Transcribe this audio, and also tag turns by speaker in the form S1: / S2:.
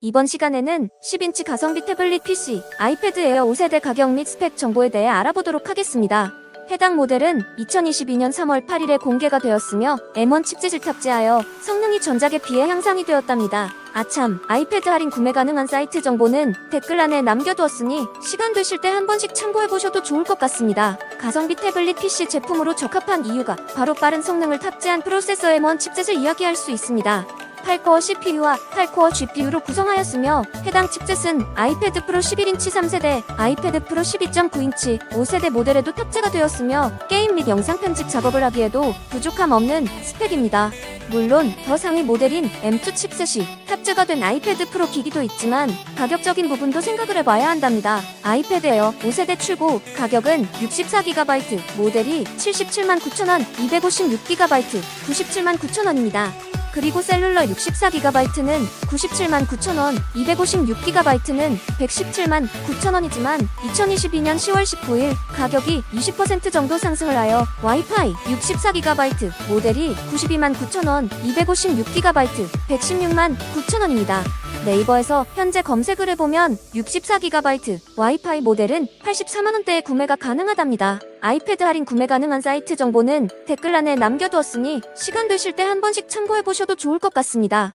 S1: 이번 시간에는 10인치 가성비 태블릿 PC, 아이패드 에어 5세대 가격 및 스펙 정보에 대해 알아보도록 하겠습니다. 해당 모델은 2022년 3월 8일에 공개가 되었으며 M1 칩셋을 탑재하여 성능이 전작에 비해 향상이 되었답니다. 아참, 아이패드 할인 구매 가능한 사이트 정보는 댓글란에 남겨두었으니 시간 되실 때 한 번씩 참고해보셔도 좋을 것 같습니다. 가성비 태블릿 PC 제품으로 적합한 이유가 바로 빠른 성능을 탑재한 프로세서 M1 칩셋을 이야기할 수 있습니다. 8코어 CPU와 8코어 GPU로 구성하였으며 해당 칩셋은 아이패드 프로 11인치 3세대, 아이패드 프로 12.9인치 5세대 모델에도 탑재가 되었으며 게임 및 영상 편집 작업을 하기에도 부족함 없는 스펙입니다. 물론 더 상위 모델인 M2 칩셋이 탑재가 된 아이패드 프로 기기도 있지만 가격적인 부분도 생각을 해봐야 한답니다. 아이패드 에어 5세대 출고 가격은 64GB, 모델이 77만 9천원, 256GB, 97만 9천원입니다. 그리고 셀룰러 64GB는 97만 9천원, 256GB는 117만 9천원이지만 2022년 10월 19일 가격이 20% 정도 상승을 하여 와이파이 64GB 모델이 92만 9천원, 256GB, 116만 9천원입니다. 네이버에서 현재 검색을 해보면 64GB 와이파이 모델은 84만원대에 구매가 가능하답니다. 아이패드 할인 구매 가능한 사이트 정보는 댓글란에 남겨두었으니 시간 되실 때 한 번씩 참고해보셔도 좋을 것 같습니다.